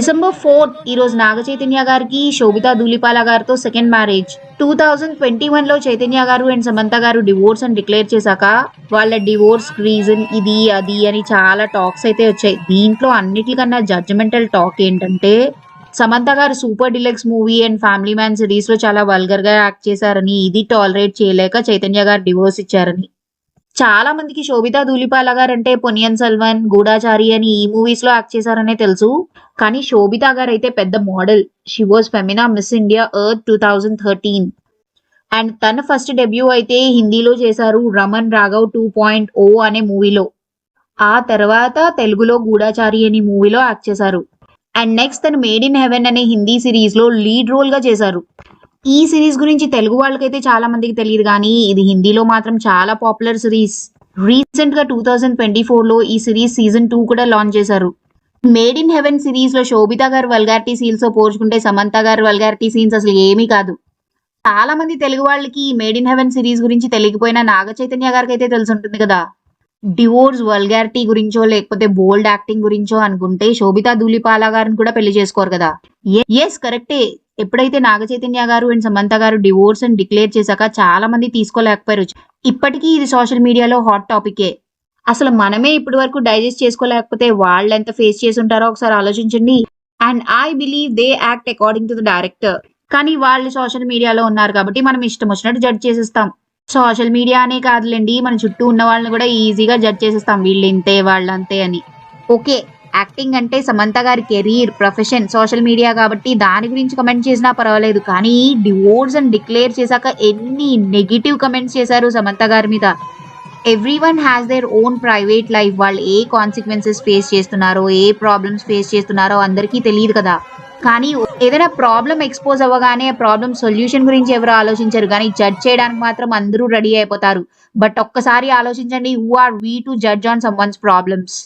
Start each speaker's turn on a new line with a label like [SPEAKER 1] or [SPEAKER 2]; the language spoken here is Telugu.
[SPEAKER 1] డిసెంబర్ ఫోర్త్ ఈ రోజు నాగ చైతన్య గారికి శోభితా దూలిపాల గారితో second marriage two thousand twenty వన్లో చైతన్య గారు అండ్ సమంత గారు డివోర్స్ అని డిక్లేర్ చేశాక వాళ్ళ డివోర్స్ రీజన్ ఇది అది అని చాలా టాక్స్ అయితే వచ్చాయి. దీంట్లో అన్నిటికన్నా జడ్జిమెంటల్ టాక్ ఏంటంటే సమంత గారు super deluxe movie and family man సిరీస్లో చాలా వల్గర్గా యాక్ట్ చేశారని ఇది టాలరేట్ చేయలేక చైతన్య గారు డివోర్స్ ఇచ్చారని. చాలా మందికి శోభితా ధూలిపాల గారు అంటే పొనియన్ సల్వన్ గూఢాచారి అని ఈ మూవీస్లో యాక్ట్ చేశారనే తెలుసు. కానీ శోభితా గారు అయితే పెద్ద model. She was Femina Miss India Earth two thousand thirteen and తన ఫస్ట్ డెబ్యూ అయితే హిందీలో చేశారు Raman Raghav two point O అనే మూవీలో. ఆ తర్వాత తెలుగులో గూఢాచారి అనే మూవీలో యాక్ట్ చేశారు. అండ్ నెక్స్ట్ తను మేడ్ ఇన్ హెవెన్ అనే హిందీ సిరీస్లో లీడ్ రోల్గా చేశారు. ఈ సిరీస్ గురించి తెలుగు వాళ్ళకైతే చాలా మందికి తెలియదు కానీ ఇది హిందీలో మాత్రం చాలా పాపులర్ సిరీస్ రీసెంట్గా టూ థౌజండ్ ట్వంటీ ఫోర్లో ఈ సిరీస్ సీజన్ టూ కూడా లాంచ్ చేశారు. మేడ్ ఇన్ హెవెన్ సిరీస్లో శోభిత గారు వల్గారిటీ సీన్స్తో పోల్చుకుంటే సమంత గారు వల్గారిటీ సీన్స్ అసలు ఏమీ కాదు. చాలా మంది తెలుగు వాళ్ళకి మేడ్ ఇన్ హెవెన్ సిరీస్ గురించి తెలియకపోయినా నాగ చైతన్య గారికి అయితే తెలిసి ఉంటుంది కదా. డివోర్స్ వల్గారిటీ గురించో లేకపోతే బోల్డ్ యాక్టింగ్ గురించో అనుకుంటే శోభితా ధూలిపాల గారిని కూడా పెళ్ళి చేసుకోరు కదా. ఎస్ కరెక్టే ఎప్పుడైతే నాగ చైతన్య గారు అండ్ సమంత గారు డివోర్స్ అని డిక్లేర్ చేశాక చాలా మంది తీసుకోలేకపోయారు. ఇప్పటికీ ఇది సోషల్ మీడియాలో హాట్ టాపికే. అసలు మనమే ఇప్పటి వరకు డైజెస్ట్ చేసుకోలేకపోతే వాళ్ళు ఎంత ఫేస్ చేసి ఉంటారో ఒకసారి ఆలోచించండి. And I believe they act according to the director. కానీ వాళ్ళు సోషల్ మీడియాలో ఉన్నారు కాబట్టి మనం ఇష్టం వచ్చినట్టు జడ్జ్ చేసేస్తాం. సోషల్ మీడియా అనే కాదులేండి మన చుట్టూ ఉన్న వాళ్ళని కూడా ఈజీగా జడ్జ్ చేసేస్తాం. వీళ్ళు ఇంతే వాళ్ళు అంతే అని. ఓకే. యాక్టింగ్ అంటే సమంత గారి కెరీర్ ప్రొఫెషన్ సోషల్ మీడియా కాబట్టి దాని గురించి కమెంట్ చేసినా పర్వాలేదు. కానీ డివోర్స్ అని డిక్లేర్ చేశాక ఎన్ని నెగిటివ్ కమెంట్స్ చేశారు సమంత గారి మీద. Every one has their own private life వాళ్ళు ఏ కాన్సిక్వెన్సెస్ ఫేస్ చేస్తున్నారో ఏ ప్రాబ్లమ్స్ ఫేస్ చేస్తున్నారో అందరికీ తెలియదు కదా. కానీ ఏదైనా ప్రాబ్లం ఎక్స్పోజ్ అవ్వగానే ప్రాబ్లం సొల్యూషన్ గురించి ఎవరు ఆలోచించరు. కానీ జడ్జ్ చేయడానికి మాత్రం అందరూ రెడీ అయిపోతారు. బట్ ఒక్కసారి ఆలోచించండి who are we to judge on someone's problems